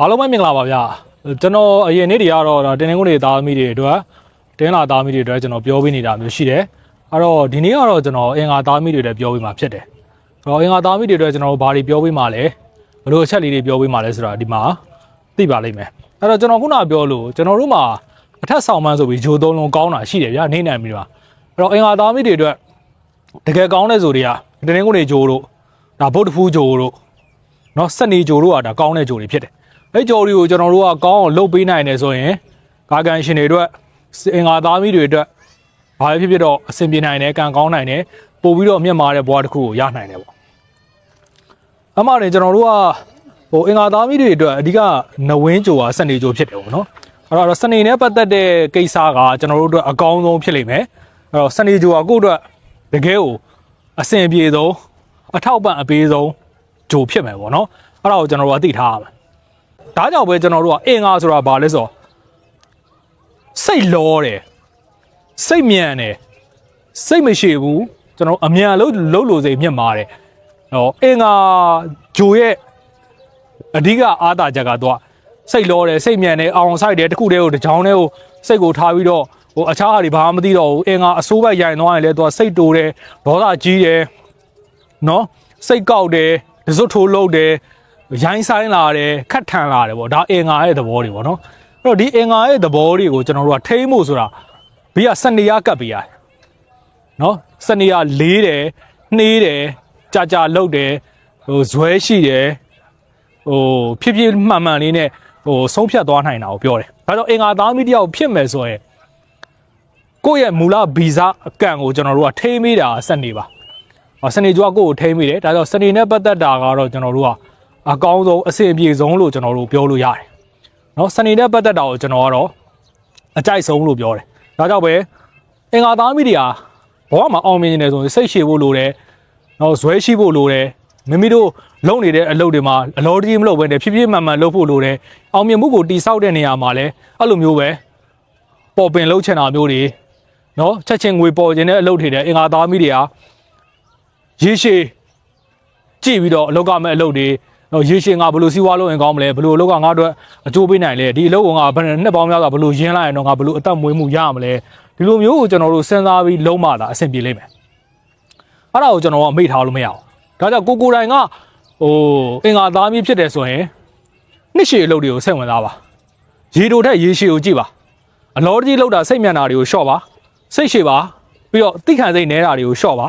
အားလုံးပဲမင်္ဂလာပါဗျာကျွန်တော်အရင်နေ့တွေကတော့ဒါတင်းနှင်းကုန်းတွေသားသမီးတွေအတွက်တင်းလာသားသမီးတွေအတွက်ကျွန်တော်ပြောပေးနေတာမျိုးရှိတယ်အဲ့တော့ဒီနေ့ကတော့ကျွန်တော်အင်္ဂါသားသမီးတွေအတွက်ပြောပေးမှာဖြစ်တယ်အဲ့တော့အင်္ဂါသားသမီးတွေအတွက်ကျွန်တော်တို့ဘာတွေပြောပေးမှာလဲဘယ်လိုအချက်လေးတွေပြောပေးမှာလဲဆိုတာဒီမှာသိပါလိမ့်မယ်အဲ့တော့ကျွန်တော်ခုနကပြောလို့ကျွန်တော်တို့မှာအထက်ဆောင်မှန်းဆိုပြီးဂျိုသုံးလုံးကောင်းတာရှိတယ်ဗျာနေနိုင်ပြီပါအဲ့တော့အင်္ဂါသားသမီးတွေအတွက်တကယ်ကောင်းတဲ့ဆိုတွေကတင်းနှင်းကုန်းတွေဂျိုတို့ဒါဗုဒ္ဓဖူးဂျိုတို့ เนาะစက်နေကြိုတို့ကဒါကောင်းတဲ့ကြိုတွေဖြစ်တယ်။ အဲ့ကြိုတွေကိုကျွန်တော်တို့ကကောင်းအောင်လုပ်ပေးနိုင်တယ်ဆိုရင်ကာကန်ရှင်တွေအတွက်အင်္ဂါသားမီးတွေအတွက်ဘာပဲဖြစ်ဖြစ်တော့အဆင်ပြေနိုင်တယ်ကံကောင်းနိုင်တယ်ပို့ပြီးတော့အမျက်မာတဲ့ဘဝတစ်ခုကိုရနိုင်တယ်ပေါ့။အမှန်တည်းကျွန်တော်တို့ကဟိုအင်္ဂါသားမီးတွေအတွက်အဓိကနဝင်းကြိုကစက်နေကြိုဖြစ်တယ်ပေါ့နော်။အဲ့တော့စနေနဲ့ပတ်သက်တဲ့ကိစ္စကကျွန်တော်တို့အတွက်အကောင်းဆုံးဖြစ်လိမ့်မယ်။အဲ့တော့စနေကြိုကကိုယ့်အတွက်တကယ်ကိုအဆင်ပြေဆုံးအထောက်ပံ့အပေးဆုံးဂျိုဖြစ်မယ်ပေါ့နော်အဲ့ဒါကိုကျွန်တော်တို့ကသိထားရမယ် ဒါကြောင့်ပဲကျွန်တော်တို့ကအင်္ဂါဆိုတာဘာလဲဆိုတော့စိတ်လောတယ်စိတ်မြန်တယ်စိတ်မရှိဘူးကျွန်တော်အမြန်လို့လှုပ်လို့စိတ်မြင့်မာတယ်ဟောအင်္ဂါဂျိုရဲ့အဓိကအားသာချက်ကတော့စိတ်လောတယ်စိတ်မြန်တယ်အောင်ဆိုင်တယ်တခုတည်းကိုတစ်ချောင်းတည်းကိုစိတ်ကိုထားပြီးတော့ဟိုအခြားဟာတွေဘာမှမသိတော့ဘူးအင်္ဂါအစိုးဘက်ရိုင်သွားရင်လည်းသူကစိတ်တိုးတယ်ဒေါသကြီးတယ်နော်စိတ်ကောက်တယ်ဒစွတ်ထိုးလုံးတယ် ရိုင်းဆိုင်လာတယ်ခတ်ထန်လာတယ်ပေါ့ဒါအင်္ဂါရဲ့သဘောတွေပေါ့နော်အဲ့တော့ဒီအင်္ဂါရဲ့သဘောတွေကိုကျွန်တော်တို့ကထိမ့်ဖို့ဆိုတာဘေးကစနေရကပ်ပေးရတယ်နော်စနေရလေးတယ်နှေးတယ်ကြာကြာလှုပ်တယ်ဟိုဇွဲရှိတယ်ဟိုဖြစ်ဖြစ်မှန်မှန်လေးနဲ့ဟိုဆုံးဖြတ်သွားနိုင်တာကိုပြောတယ်ဒါကြောင့်အင်္ဂါသားမီတယောက်ဖြစ်မယ်ဆိုရင်ကိုယ့်ရဲ့မူလဗီဇအကန့်ကိုကျွန်တော်တို့ကထိမ့်မိတာစနေပါအော်စနေကြွားကိုကိုထိမ့်မိတယ်ဒါကြောင့်စနေနဲ့ပတ်သက်တာကတော့ကျွန်တော်တို့က အကောင်းဆုံးအဆင်ပြေဆုံးလို့ကျွန်တော်တို့ပြောလို့ရတယ်เนาะစနေနဲ့ပတ်သက်တာကိုကျွန်တော်ကတော့အကြိုက်ဆုံးလို့ပြောတယ်ဒါကြောင့်ပဲအင်္ဂါသားမိတွေဟာဘဝမှာအောင်မြင်နေတယ်ဆိုရင်စိတ်ရှည်ဖို့လိုတယ်เนาะဇွဲရှိဖို့လိုတယ်မိမိတို့လုပ်နေတဲ့အလုပ်တွေမှာအလောတကြီးမလုပ်ဘဲနဲ့ဖြည်းဖြည်းမှန်မှန်လုပ်ဖို့လိုတယ်အောင်မြင်မှုကိုတိဆောက်တဲ့နေရာမှာလည်းအဲ့လိုမျိုးပဲပေါ်ပင်လှုပ်ချင်တာမျိုးတွေเนาะချက်ချင်းငွေပေါ်ခြင်းတဲ့အလုပ်တွေတဲ့အင်္ဂါသားမိတွေဟာ ရေရှည်ကြည့်ပြီးတော့အလောက်ကမဲ့အလုပ်တွေ တော့ရေရှည်ငါဘယ်လိုစီးပွားလုပ်ရင်ကောင်းမလဲဘယ်လိုအလောက်ကငါတို့အကျိုးပေးနိုင်လဲဒီအလုပ်ကငါဘယ်နှစ်ပေါင်းများစွာဘယ်လိုရင်းလိုက်ရင်တော့ငါဘယ်လိုအသက်မွေးမှုရမလဲဒီလိုမျိုးကိုကျွန်တော်တို့စဉ်းစားပြီးလုံးမတာအဆင်ပြေလိမ့်မယ်အဲ့ဒါကိုကျွန်တော်ကမိထားလို့မရအောင်ဒါကြောင့်ကိုကိုတိုင်ကဟိုအင်္ဂါသားမျိုးဖြစ်တယ်ဆိုရင်နှစ်ရှည်အလုပ်တွေကိုစိတ်ဝင်စားပါရေတိုထက်ရေရှည်ကိုကြည့်ပါအလောတကြီးလောက်တာစိတ်မျက်နှာတွေကိုရှော့ပါစိတ်ရှည်ပါပြီးတော့တိခံစိတ်နေတာတွေကိုရှော့ပါ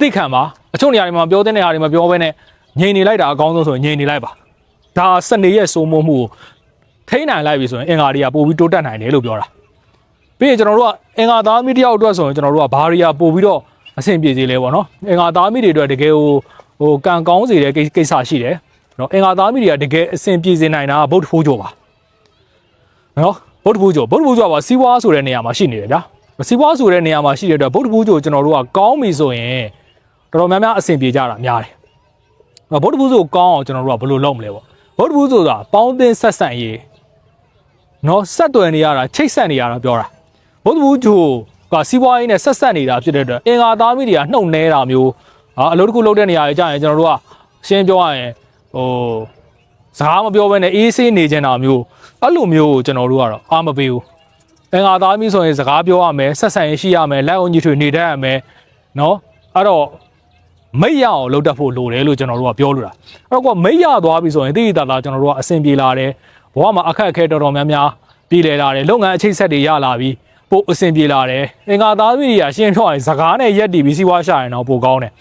သိခံပါအချို့နေရာတွေမှာပြောတဲ့နေရာတွေမှာပြောဘဲနဲ့ ငြိမ်နေလိုက်တာအကောင်းဆုံးဆိုရင်ငြိမ်နေလိုက်ပါဒါစနေရဲ့စိုးမိုးမှုကိုထိန်းနိုင်လိုက်ပြီဆိုရင်အင်္ဂါတွေကပို့ပြီးတိုးတက်နိုင်တယ်လို့ပြောတာပြီးရင်ကျွန်တော်တို့ကအင်္ဂါသားမိတယောက်အတွက်ဆိုရင်ကျွန်တော်တို့ကဘာတွေကပို့ပြီးတော့အဆင်ပြေစေလဲပေါ့နော်အင်္ဂါသားမိတွေအတွက်တကယ်ဟိုဟိုကံကောင်းစေတဲ့ကိစ္စရှိတယ်နော်အင်္ဂါသားမိတွေကတကယ်အဆင်ပြေစေနိုင်တာကဗုဒ္ဓဖိုးကြောပါနော်ဗုဒ္ဓဖိုးကြောဗုဒ္ဓဖိုးကြောကစီးပွားဆိုတဲ့နေရာမှာရှိနေတယ်ဗျာစီးပွားဆိုတဲ့နေရာမှာရှိတဲ့အတွက်ဗုဒ္ဓဖိုးကြောကျွန်တော်တို့ကကောင်းပြီဆိုရင်တော်တော်များများအဆင်ပြေကြတာများတယ်။ ဗုဒ္ဓဘုဆိုကောင်းအောင်ကျွန်တော်တို့ကဘယ်လိုလုပ်မလဲပေါ့။ဗုဒ္ဓဘုဆိုတာပေါင်းသင်းဆက်ဆံရေးနော်ဆက်သွယ်နေရတာချိတ်ဆက်နေရတာပြောတာ။ဗုဒ္ဓဘုဂျိုကစီးပွားရေးနဲ့ဆက်ဆက်နေတာဖြစ်တဲ့အတွက်အင်္ဂါသားမိတွေကနှုတ်နေတာမျိုးဟာအလုပ်တစ်ခုလုပ်တဲ့နေရာကြီးကြာရင်ကျွန်တော်တို့ကရှင်းပြောရရင်ဟိုစကားမပြောဘဲနဲ့အေးဆေးနေကြတာမျိုးအဲ့လိုမျိုးကိုကျွန်တော်တို့ကတော့အားမပေးဘူး။အင်္ဂါသားမိဆိုရင်စကားပြောရမယ်ဆက်ဆံရေးရှိရမယ်လက်အောင်ကြီးထွေနေတတ်ရမယ်နော်အဲ့တော့ မိတ်ရအောင်လုပ်တတ်ဖို့လိုတယ်လို့ကျွန်တော်တို့ကပြောလို့တာအဲ့တော့ကမိတ်ရသွားပြီဆိုရင်တိတိတသားကျွန်တော်တို့ကအဆင်ပြေလာတယ်ဘဝမှာအခက်အခဲတော်တော်များများပြည်လည်လာတယ်လုပ်ငန်းအချိတ်ဆက်တွေရလာပြီပို့အဆင်ပြေလာတယ်အင်္ဂါသားမိတွေကရှင်းပြောရင်စကားနဲ့ရက်တီပြီးစီးပွားရှာရင်တော့ပိုကောင်းတယ်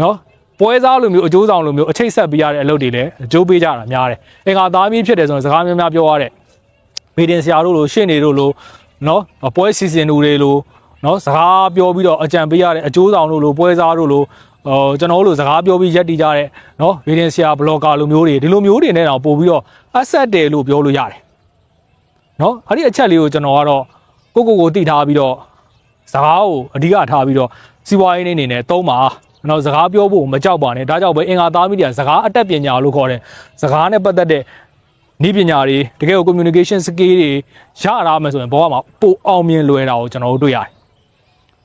နော်ပွဲစားလိုမျိုးအကျိုးဆောင်လိုမျိုးအချိတ်ဆက်ပေးရတဲ့အလုပ်တွေလည်းအကျိုးပေးကြတာများတယ်အင်္ဂါသားမိဖြစ်တယ်ဆိုရင်စကားများများပြောရတဲ့ဗီဒင်ဆရာတို့လိုရှင်းနေတို့လိုနော်ပွဲစီစဉ်သူတွေလိုနော်စကားပြောပြီးတော့အကြံပေးရတဲ့အကျိုးဆောင်တို့လိုပွဲစားတို့လို ဟိုကျွန်တော်တို့စကားပြောပြီးရက်တီကြတဲ့เนาะဗီဒီယိုဆရာဘလော့ကာလိုမျိုးတွေဒီလိုမျိုးတွေနဲ့တော့ပို့ပြီးတော့ asset တယ်လို့ပြောလို့ရတယ်เนาะအဲ့ဒီအချက်လေးကိုကျွန်တော်ကတော့ကိုကိုကိုတိထားပြီးတော့စကားကိုအဓိကထားပြီးတော့စီးပွားရေးအနေနဲ့သုံးပါကျွန်တော်စကားပြောဖို့မကြောက်ပါနဲ့ဒါကြောင့်ပဲအင်္ဂါသားမိတွေကစကားအတက်ပညာလို့ခေါ်တယ်စကားနဲ့ပတ်သက်တဲ့ဤပညာတွေတကယ်ကို communication skill တွေရရမယ်ဆိုရင်ဘောကမှာပိုအောင်မြင်လွယ်တာကိုကျွန်တော်တို့တွေ့ရတယ်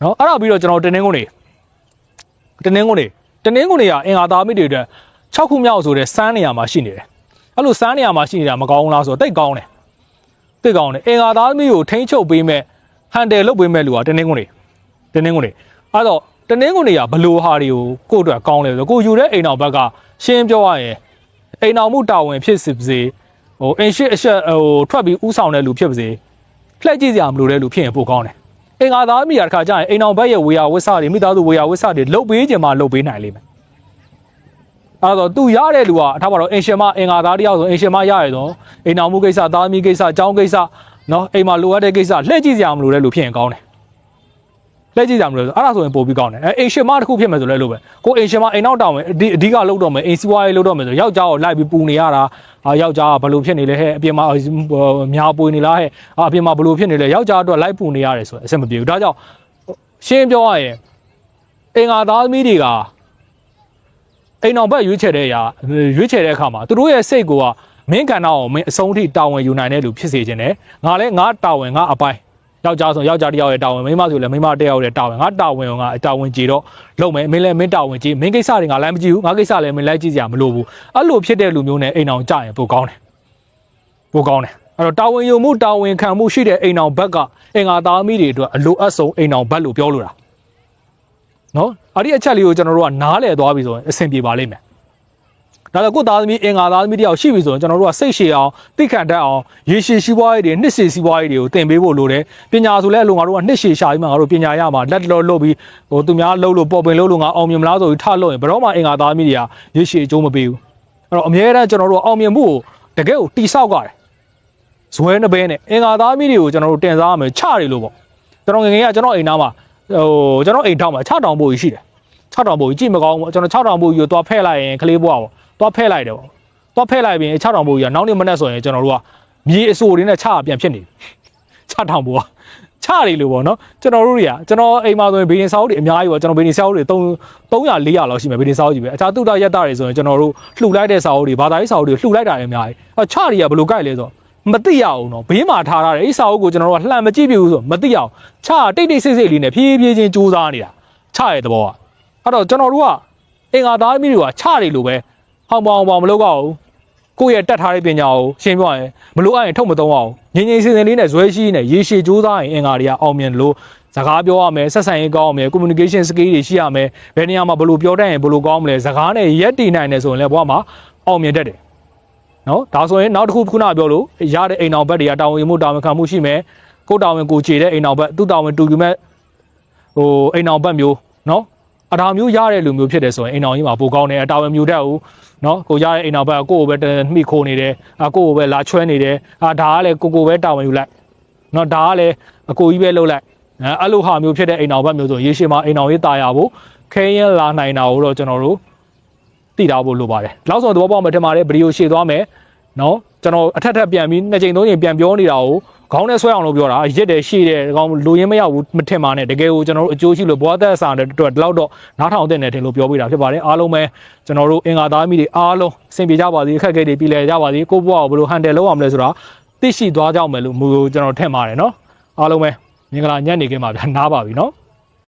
เนาะအဲ့ဒါပြီးတော့ကျွန်တော်တင်းတင်းကုန်နေ တနင်္ဂနွေတနင်္ဂနွေကအင်္ဂါသားမိတွေအတွက်6ခုမြောက်ဆိုတဲ့စမ်းနေရာမှာရှိနေတယ်အဲ့လိုစမ်းနေရမှာရှိနေတာမကောင်းဘူးလားဆိုတော့တိတ်ကောင်းတယ်တိတ်ကောင်းတယ်အင်္ဂါသားသမီးကိုထိန်းချုပ်ပေးမဲ့ဟန်တယ်လုပ်ပေးမဲ့လူကတင်းတင်းကုန်နေတင်းတင်းကုန်နေအဲ့တော့တင်းတင်းကုန်တွေကဘလို့ဟာတွေကိုကိုယ့်အတွက်ကောင်းလဲဆိုတော့ကိုယူတဲ့အိမ်တော်ဘက်ကရှင်းပြောရရင်အိမ်တော်မှုတာဝန်ဖြစ်စေဟိုအင်ရှစ်အဆက်ဟိုထွက်ပြီးဥဆောင်တဲ့လူဖြစ်ပါစေလှည့်ကြည့်စရာမလိုတဲ့လူဖြစ်ရင်ပိုကောင်းတယ် အင်္ဂါသားသမီးကတခါကျရင်အိမ်တော်ဘက်ရဲ့ဝေယဝစ္စတွေမိသားစုဝေယဝစ္စတွေလုတ်ပေးခြင်းမှာလုတ်ပေးနိုင်လိမ့်မယ်အဲ့တော့သူရတဲ့လူကအထားပါတော့အင်ရှင်မအင်္ဂါသားတယောက်ဆိုအင်ရှင်မရရတော့အိမ်တော်မှုကိစ္စသားသမီးကိစ္စအကြောင်းကိစ္စနော်အိမ်မှာလိုအပ်တဲ့ကိစ္စလှည့်ကြည့်စရာမလိုတဲ့လူဖြစ်ရင်ကောင်းတယ် လှည့်ကြည့်စရာမလိုဆိုအဲ့ဒါဆိုရင်ပို့ပြီးကောင်းတယ်အဲအိမ်ရှင်မတစ်ခုဖြစ်မယ်ဆိုလဲလို့ပဲကိုအိမ်ရှင်မအိမ်နောက်တောင်မယ်အဓိအဓိကလောက်တော့မယ်အိမ်စီးပွားရေးလောက်တော့မယ်ဆိုယောက်ျားကိုလိုက်ပြီးပူနေရတာအာယောက်ျားကဘယ်လိုဖြစ်နေလဲဟဲ့အပြင်မှာများပွေနေလားဟဲ့အာအပြင်မှာဘယ်လိုဖြစ်နေလဲယောက်ျားအတွက်လိုက်ပူနေရတယ်ဆိုရင်အဆင်မပြေဘူးဒါကြောင့်ရှင်းပြောရရင်အင်္ဂါသားသမီးတွေကအိမ်အောင်ဘက်ရွေးချယ်တဲ့အရာရွေးချယ်တဲ့အခါမှာသူတို့ရဲ့စိတ်ကမင်းကဏ္ဍကိုမင်းအဆုံးထိတာဝန်ယူနိုင်တဲ့လူဖြစ်စေခြင်းနဲ့ငါလည်းငါတာဝန်ငါအပိုင်း ယောက်ျားဆိုယောက်ျားတစ်ယောက်ရဲ့တာဝန်မိန်းမဆိုလည်းမိန်းမတစ်ယောက်ရဲ့တာဝန်ငါတာဝန်ကငါတာဝန်ကြည်တော့လုပ်မယ်မင်းလည်းမင်းတာဝန်ကြည်မင်းကိစ္စတွေငါလည်းမကြည့်ဘူးငါကိစ္စလည်းမင်းလိုက်ကြည့်စရာမလိုဘူးအဲ့လိုဖြစ်တဲ့လူမျိုးနဲ့အိမ်အောင်ကြရင်ပိုကောင်းတယ်ပိုကောင်းတယ်အဲ့တော့တာဝန်ယူမှုတာဝန်ခံမှုရှိတဲ့အိမ်အောင်ဘက်ကအင်္ဂါသားမိတွေအတွက်အလိုအပ်ဆုံးအိမ်အောင်ဘက်လို့ပြောလို့တာနော်အဲ့ဒီအချက်လေးကိုကျွန်တော်တို့ကနားလည်သွားပြီဆိုရင်အဆင်ပြေပါလိမ့်မယ် ဒါလည်းကိုယ့်သားသမီးအင်္ဂါသားသမီးတယောက်ရှိပြီဆိုရင်ကျွန်တော်တို့ကစိတ်ရှည်အောင်သိခံတတ်အောင်ရေရှည်စီးပွားရေးတွေနှစ်ရှည်စီးပွားရေးတွေကိုသင်ပေးဖို့လိုတယ်ပညာဆိုလဲအလိုငါတို့ကနှစ်ရှည်ရှာပြီးမှငါတို့ပညာရမှာလက်တော်လုပ်ပြီးဟိုသူများလှုပ်လို့ပေါ်ပင်လှုပ်လို့ငါအောင်မြင်မလားဆိုပြီးထလို့ရင်ဘယ်တော့မှအင်္ဂါသားသမီးတွေကရေရှည်အကျိုးမပေးဘူးအဲ့တော့အများအားကျွန်တော်တို့အောင်မြင်မှုကိုတကယ်ကိုတိဆောက်ကြတယ်ဇွဲနှဘဲနဲ့အင်္ဂါသားသမီးတွေကိုကျွန်တော်တို့တင်စားရမယ်ချတယ်လို့ပေါ့ကျွန်တော်ငယ်ငယ်ကကျွန်တော်အိမ်သားမှာဟိုကျွန်တော်အိမ်ထောင်မှာ6တောင်ပို့ကြီးရှိတယ်6တောင်ပို့ကြီးကြည့်မကောင်းဘူးကျွန်တော်6တောင်ပို့ကြီးကိုသွားဖဲ့လိုက်ရင်ကလေးဘွားပေါ့ သွားဖဲ့လိုက်တယ်ပေါ့တော့ဖဲ့လိုက်ပြီး6တောင်ပိုးကြီးကနောက်နေ့မနေ့ဆိုရင်ကျွန်တော်တို့ကမြေအစိုးတွေနဲ့ချပြန်ဖြစ်နေပြီ6တောင်ပိုးကချနေလို့ပေါ့နော်ကျွန်တော်တို့တွေကကျွန်တော်အိမ်မှာဆိုရင်ဘေးရင်စာအုပ်တွေအများကြီးပေါ့ကျွန်တော်ဘေးရင်စာအုပ်တွေ3 300 400လောက်ရှိမယ်ဘေးရင်စာအုပ်ကြီးပဲအခြားတုတရက်တာတွေဆိုရင်ကျွန်တော်တို့လှူလိုက်တဲ့စာအုပ်တွေဘာသာရေးစာအုပ်တွေလှူလိုက်တာတွေအများကြီးအဲချတွေကဘယ်လိုကြိုက်လဲဆိုတော့မသိရအောင်နော်ဘေးမှာထားထားတယ်အဲ့စာအုပ်ကိုကျွန်တော်တို့ကလှန်မကြည့်ပြဘူးဆိုမသိအောင်ချတိတ်တိတ်ဆိတ်ဆိတ်လေးနဲ့ဖြည်းဖြည်းချင်းစူးစမ်းနေတာချရဲ့သဘောကအဲ့တော့ကျွန်တော်တို့ကအင်္ဂါသားမိတွေကချတွေလိုပဲ ဟောင်းပေါင်းပေါင်းမလုပ်တော့ဘူးကိုယ့်ရဲ့တက်ထားတဲ့ပညာကိုရှင်းပြရင်မလို့အရင်ထုတ်မသုံးအောင်ငင်းငင်းစင်စင်လေးနဲ့ဇွဲရှိနဲ့ရေရှည်စူးစမ်းရင်အင်္ဂါတွေကအောင်မြင်လို့စကားပြောရမယ်ဆက်ဆံရေးကောင်းအောင်မယ် communication skill တွေရှိရမယ်ဘယ်နေရာမှာဘယ်လိုပြောတတ်ရင်ဘယ်လိုကောင်းမလဲစကားနဲ့ရက်တည်နိုင်တယ်ဆိုရင်လည်းဘဝမှာအောင်မြင်တတ်တယ်နော်ဒါဆိုရင်နောက်တစ်ခုခုနပြောလို့ရတဲ့အိမ်အောင်ဘက်တွေကတာဝန်ယူမှုတာဝန်ခံမှုရှိမယ်ကိုယ်တာဝန်ကိုခြေတဲ့အိမ်အောင်ဘက်သူ့တာဝန်တူယူမဲ့ဟိုအိမ်အောင်ဘက်မျိုးနော် အထောင်မျိုးရတဲ့လူမျိုးဖြစ်တယ်ဆိုရင်အိမ်တော်ကြီးမှာပိုကောင်းတယ်အတာဝန်မျိုးတတ်ဦးနော်ကိုရတဲ့အိမ်တော်ဘက်ကိုကိုပဲမိခိုးနေတယ်အကိုကိုပဲလာချွဲနေတယ်အာဒါကလည်းကိုကိုပဲတာဝန်ယူလိုက်နော်ဒါကလည်းအကိုကြီးပဲလှုပ်လိုက်အဲ့လိုဟာမျိုးဖြစ်တဲ့အိမ်တော်ဘက်မျိုးဆိုရေရှည်မှာအိမ်တော်ရေးတာယာဖို့ခဲရင်လာနိုင်တာကိုတော့ကျွန်တော်တို့သိထားဖို့လိုပါတယ်နောက်ဆုံးသဘောပေါက်မှထင်ပါတယ်ဗီဒီယိုရှေ့သွားမယ်နော်ကျွန်တော်အထက်ထပ်ပြန်ပြီးနှစ်ချိန်သုံးချိန်ပြန်ပြောနေတာကို ခေါင်းနဲ့ဆွဲအောင်လို့ပြောတာရစ်တယ်ရှေ့တယ်ဒီကောင်လူရင်းမရောက်ဘူးမထင်ပါနဲ့တကယ်ကိုကျွန်တော်တို့အကျိုးရှိလို့ဘွားသက်စာတဲ့အတွက်ဒီလောက်တော့နားထောင်တဲ့နယ်ထင်လို့ပြောပြတာဖြစ်ပါတယ်အားလုံးပဲကျွန်တော်တို့အင်္ဂါသားမိတွေအားလုံးအဆင်ပြေကြပါစေအခက်အခဲတွေပြည်လည်ကြပါစေကိုယ့်ဘဝကိုဘယ်လိုဟန်တယ်လုပ်အောင်လဲဆိုတာသိရှိသွားကြအောင်မယ်လို့မူကျွန်တော်ထင်ပါတယ်နော်အားလုံးပဲမင်္ဂလာညနေခင်းပါဗျာနားပါပြီနော်